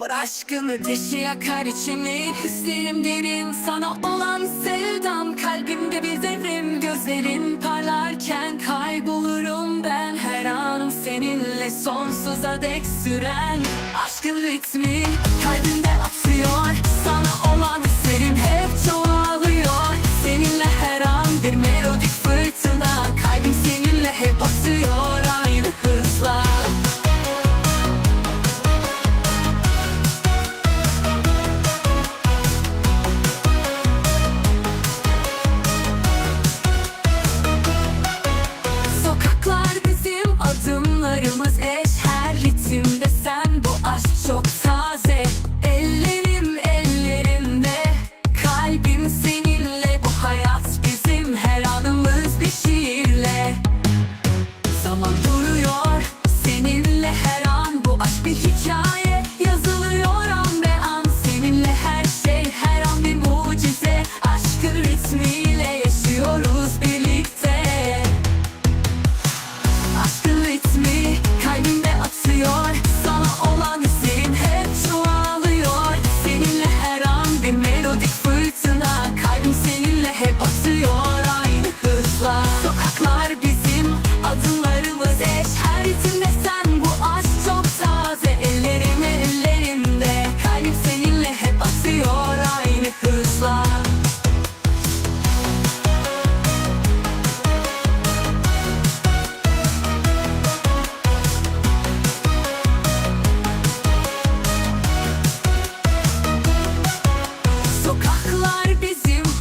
Bır aşkın ateşi yakar içimi. Hislerim derin sana olan sevdam. Kalbimde bir devrim gözlerin parlarken Kaybolurum ben. Her anım seninle Sonsuza dek süren aşkın ritmi. Kalbimde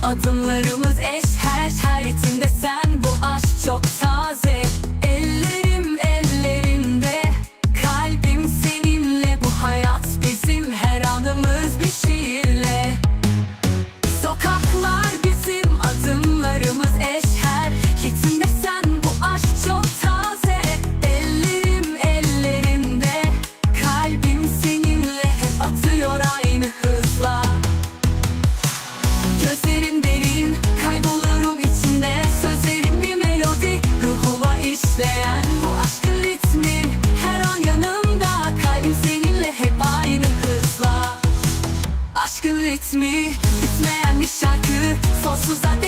Adım besleyen bu aşkın ritmi Her an yanımda kalbim seninle hep aynı hızla. Aşkın ritmi bitmeyen bir şarkı. Sonsuza dek